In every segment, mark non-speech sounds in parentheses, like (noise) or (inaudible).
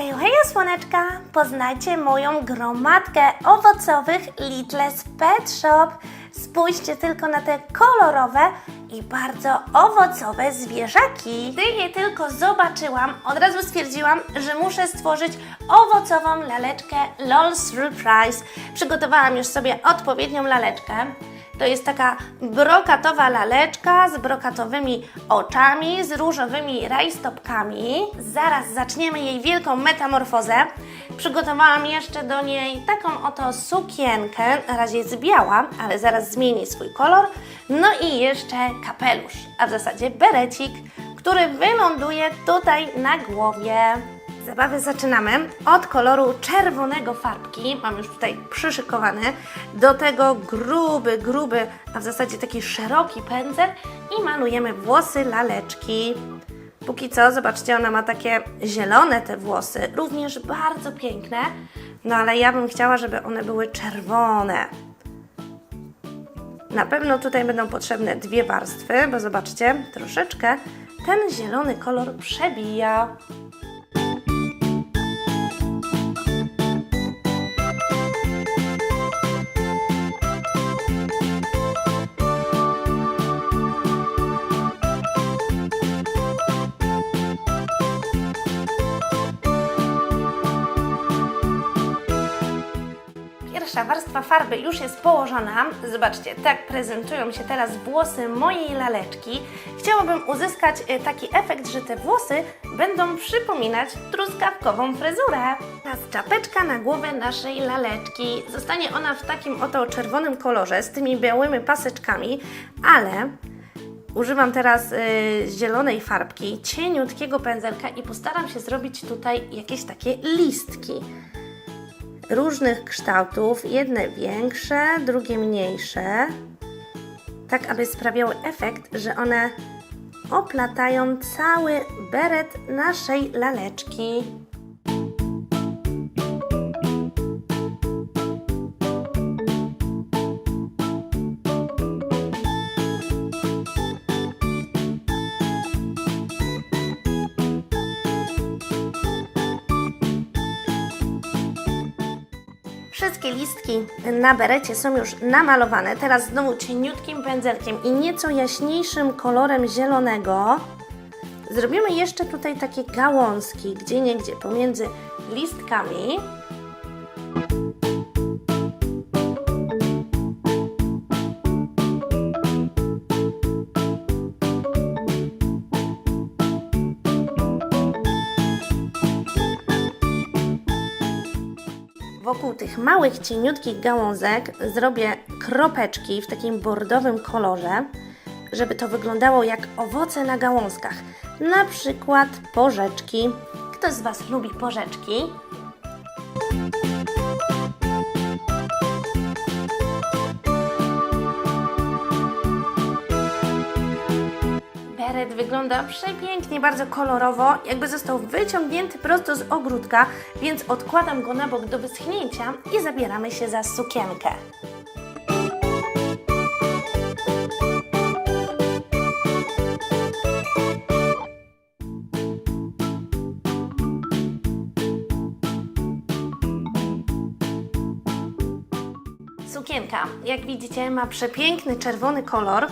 Hejo, hejo słoneczka! Poznajcie moją gromadkę owocowych Little's Pet Shop. Spójrzcie tylko na te kolorowe i bardzo owocowe zwierzaki. Gdy je tylko zobaczyłam, od razu stwierdziłam, że muszę stworzyć owocową laleczkę LOL Surprise. Przygotowałam już sobie odpowiednią laleczkę. To jest taka brokatowa laleczka z brokatowymi oczami, z różowymi rajstopkami. Zaraz zaczniemy jej wielką metamorfozę. Przygotowałam jeszcze do niej taką oto sukienkę. Na razie jest biała, ale zaraz zmieni swój kolor. No i jeszcze kapelusz, a w zasadzie berecik, który wyląduje tutaj na głowie. Zabawy zaczynamy od koloru czerwonego farbki. Mam już tutaj przyszykowany. Do tego gruby, gruby, a w zasadzie taki szeroki pędzel i malujemy włosy laleczki. Póki co, zobaczcie, ona ma takie zielone te włosy, również bardzo piękne. No ale ja bym chciała, żeby one były czerwone. Na pewno tutaj będą potrzebne dwie warstwy, bo zobaczcie, troszeczkę ten zielony kolor przebija. Pierwsza warstwa farby już jest położona. Zobaczcie, tak prezentują się teraz włosy mojej laleczki. Chciałabym uzyskać e, taki efekt, że te włosy będą przypominać truskawkową fryzurę. Teraz czapeczka na głowę naszej laleczki. Zostanie ona w takim oto czerwonym kolorze z tymi białymi paseczkami, ale Używam teraz y, zielonej farbki, cieniutkiego pędzelka i postaram się zrobić tutaj jakieś takie listki różnych kształtów, jedne większe, drugie mniejsze, tak aby sprawiały efekt, że one oplatają cały beret naszej laleczki. Wszystkie listki na berecie są już namalowane. Teraz znowu cieniutkim pędzelkiem i nieco jaśniejszym kolorem zielonego zrobimy jeszcze tutaj takie gałązki, gdzie niegdzie pomiędzy listkami. Wokół tych małych, cieniutkich gałązek zrobię kropeczki w takim bordowym kolorze, żeby to wyglądało jak owoce na gałązkach. Na przykład porzeczki. Kto z Was lubi porzeczki? Beret wygląda przepięknie, bardzo kolorowo, jakby został wyciągnięty prosto z ogródka, więc odkładam go na bok do wyschnięcia i zabieramy się za sukienkę. Sukienka, jak widzicie, ma przepiękny czerwony kolor.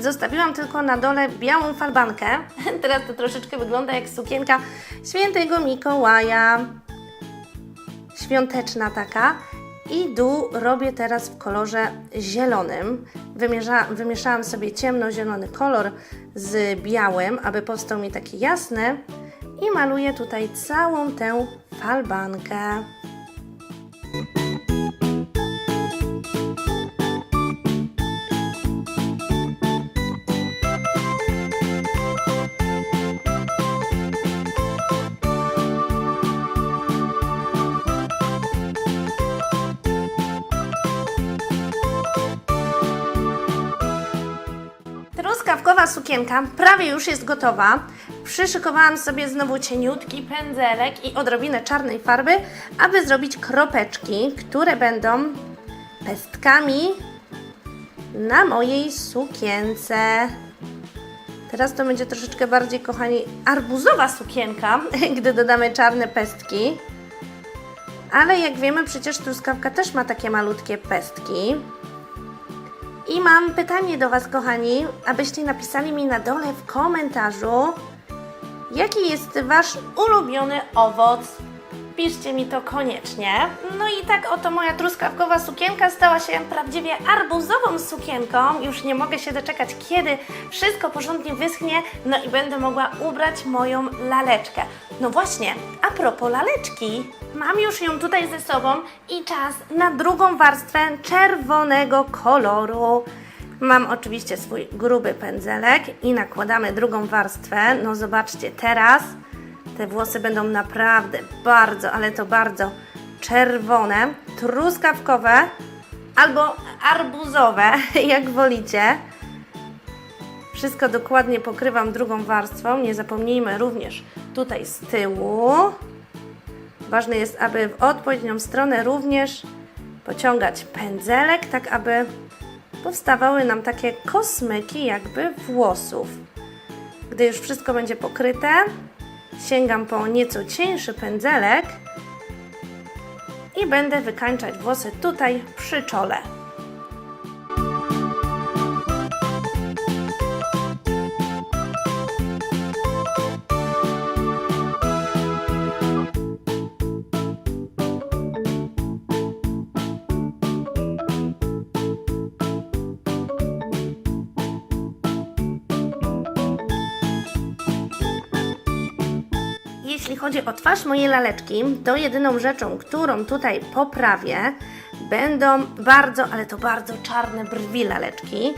Zostawiłam tylko na dole białą falbankę. (laughs) Teraz to troszeczkę wygląda jak sukienka świętego Mikołaja. Świąteczna taka. I dół robię teraz w kolorze zielonym. Wymierza, wymieszałam sobie ciemnozielony kolor z białym, aby powstał mi taki jasny. I maluję tutaj całą tę falbankę. Sukienka prawie już jest gotowa. Przyszykowałam sobie znowu cieniutki pędzelek i odrobinę czarnej farby, aby zrobić kropeczki, które będą pestkami na mojej sukience. Teraz to będzie troszeczkę bardziej, kochani, arbuzowa sukienka, gdy dodamy czarne pestki. Ale jak wiemy, przecież truskawka też ma takie malutkie pestki. I mam pytanie do Was, kochani, abyście napisali mi na dole w komentarzu, jaki jest Wasz ulubiony owoc. Piszcie mi to koniecznie. No i tak oto moja truskawkowa sukienka stała się prawdziwie arbuzową sukienką. Już nie mogę się doczekać, kiedy wszystko porządnie wyschnie, no i będę mogła ubrać moją laleczkę. No właśnie, a propos laleczki, mam już ją tutaj ze sobą i czas na drugą warstwę czerwonego koloru. Mam oczywiście swój gruby pędzelek i nakładamy drugą warstwę. No zobaczcie, teraz te włosy będą naprawdę bardzo, ale to bardzo czerwone, truskawkowe albo arbuzowe, (laughs) jak wolicie. Wszystko dokładnie pokrywam drugą warstwą. Nie zapomnijmy również tutaj z tyłu. Ważne jest, aby w odpowiednią stronę również pociągać pędzelek, tak aby powstawały nam takie kosmyki jakby włosów. Gdy już wszystko będzie pokryte, sięgam po nieco cieńszy pędzelek i będę wykańczać włosy tutaj przy czole. Jeśli chodzi o twarz mojej laleczki, to jedyną rzeczą, którą tutaj poprawię, będą bardzo, ale to bardzo czarne brwi laleczki.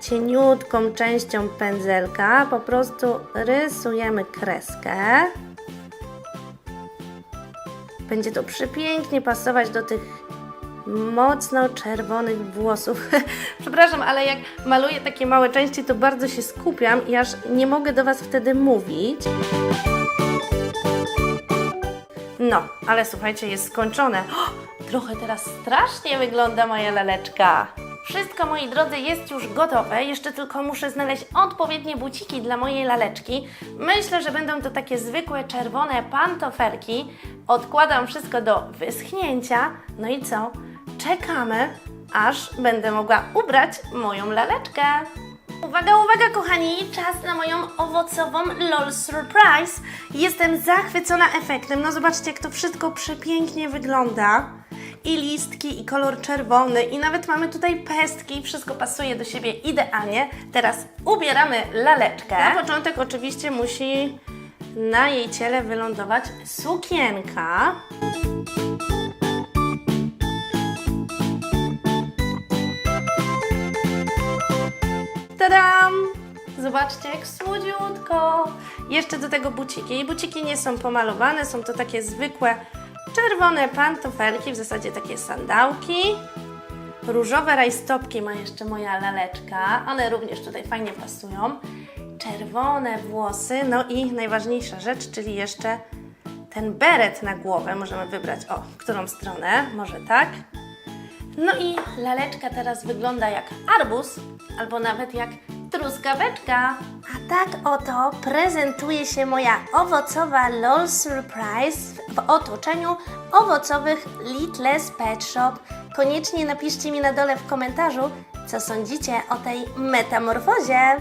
Cieniutką częścią pędzelka po prostu rysujemy kreskę. Będzie to przepięknie pasować do tych mocno czerwonych włosów. (laughs) Przepraszam, ale jak maluję takie małe części, to bardzo się skupiam i aż nie mogę do Was wtedy mówić. No, ale słuchajcie, jest skończone. O, (gasps) trochę teraz strasznie wygląda moja laleczka. Wszystko, moi drodzy, jest już gotowe. Jeszcze tylko muszę znaleźć odpowiednie buciki dla mojej laleczki. Myślę, że będą to takie zwykłe czerwone pantofelki. Odkładam wszystko do wyschnięcia. No i co? Czekamy, aż będę mogła ubrać moją laleczkę. Uwaga, uwaga kochani, czas na moją owocową LOL Surprise. Jestem zachwycona efektem. No zobaczcie, jak to wszystko przepięknie wygląda. I listki, i kolor czerwony, i nawet mamy tutaj pestki. Wszystko pasuje do siebie idealnie. Teraz ubieramy laleczkę. Na początek oczywiście musi na jej ciele wylądować sukienka. Tadam! Zobaczcie, jak słodziutko. Jeszcze do tego buciki. I buciki nie są pomalowane, są to takie zwykłe czerwone pantofelki, w zasadzie takie sandałki. Różowe rajstopki ma jeszcze moja laleczka. One również tutaj fajnie pasują. Czerwone włosy, no i najważniejsza rzecz, czyli jeszcze ten beret na głowę. Możemy wybrać, o, którą stronę, może tak. No i laleczka teraz wygląda jak arbuz, albo nawet jak truskaweczka. A tak oto prezentuje się moja owocowa LOL Surprise w otoczeniu owocowych Little's Pet Shop. Koniecznie napiszcie mi na dole w komentarzu, co sądzicie o tej metamorfozie.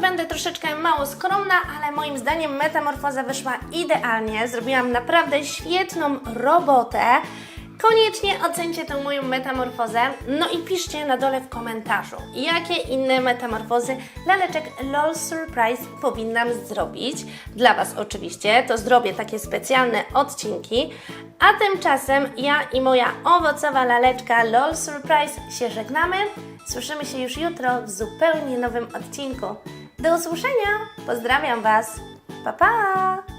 Będę troszeczkę mało skromna, ale moim zdaniem metamorfoza wyszła idealnie. Zrobiłam naprawdę świetną robotę. Koniecznie ocencie tę moją metamorfozę, no i piszcie na dole w komentarzu, jakie inne metamorfozy laleczek LOL Surprise powinnam zrobić. Dla Was oczywiście, to zrobię takie specjalne odcinki, a tymczasem ja i moja owocowa laleczka LOL Surprise się żegnamy. Słyszymy się już jutro w zupełnie nowym odcinku. Do usłyszenia! Pozdrawiam Was! Pa pa!